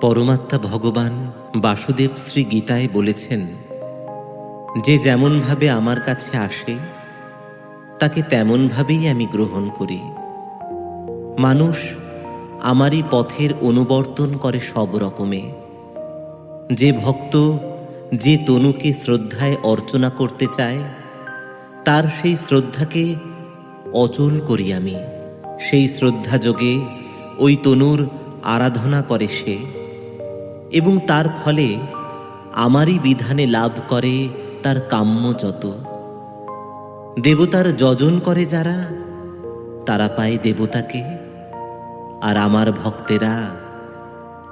পরমাত্মা ভগবান বাসুদেব শ্রী গীতায় বলেছেন, যে যেমনভাবে আমার কাছে আসে, তাকে তেমনভাবেই আমি গ্রহণ করি। মানুষ আমারই পথের অনুবর্তন করে সব রকমে। যে ভক্ত যে তনুকে শ্রদ্ধায় অর্চনা করতে চায়, তার সেই শ্রদ্ধাকে অচল করি আমি। সেই শ্রদ্ধা যোগে ওই তনুর আরাধনা করে সে। এবং তার ফলে আমারই বিধানে লাভ করে তার কাম্য যত। দেবতার যজন করে যারা, তারা পায় দেবতাকে, আর আমার ভক্তেরা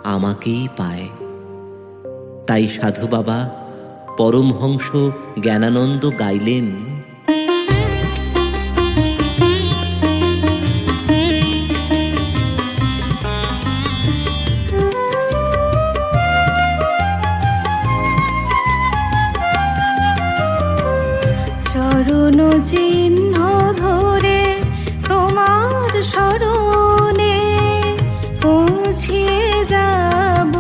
আমাকেই পায়। তাই সাধু বাবা, পরমহংস জ্ঞানানন্দ গাইলেন চিহ্ন ধরে তোমার স্মরণে পৌঁছিয়ে যাব।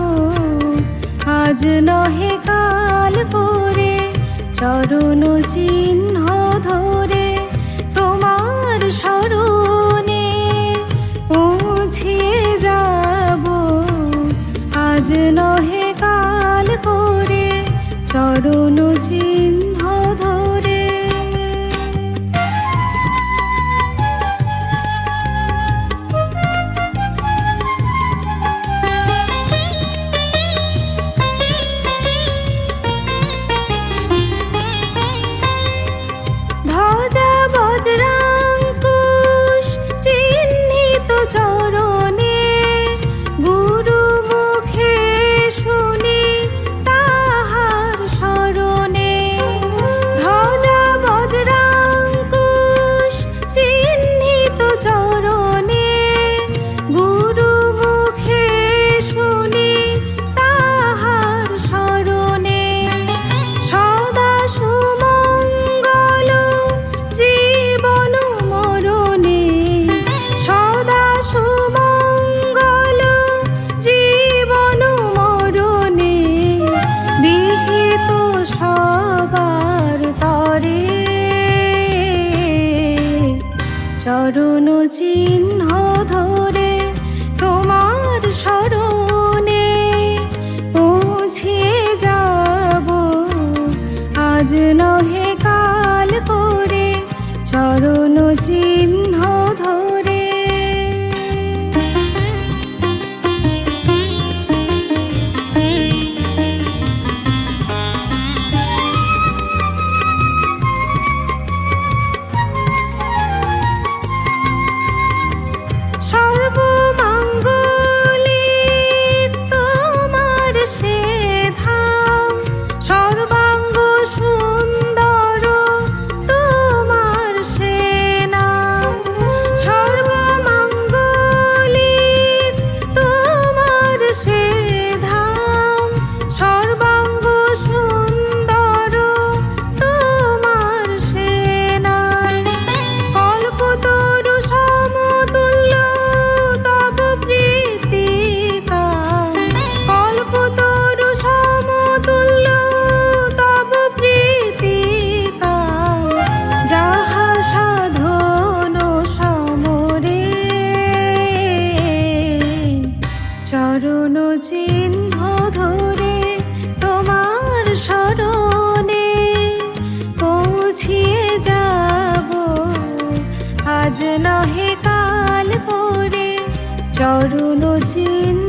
আজ নহে কাল করে চরণ চিহ্ন ধরে তোমার স্মরণে পৌঁছিয়ে যাব। আজ নহে কাল করে চরণ চিহ্ন ধরে চরণ চিহ্ন ধরে তোমার স্মরণে পৌঁছিয়ে যাব। আজ নহে কাল করে চরণ চিহ্ন চরণ চিহ্ন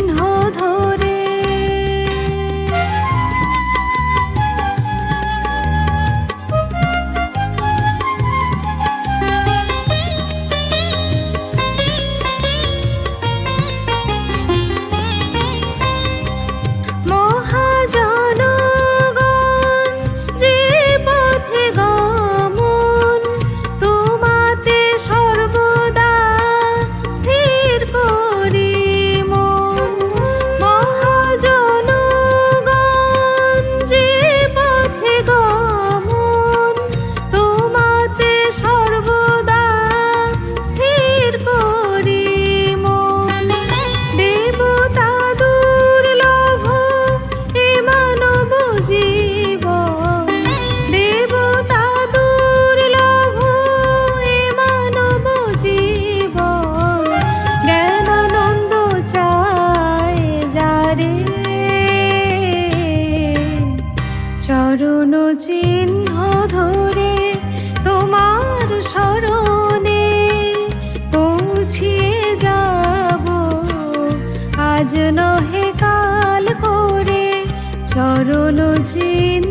ধরে তোমার স্মরণে পৌঁছিয়ে যাব। আজ নহে কাল করে চরণ চিহ্ন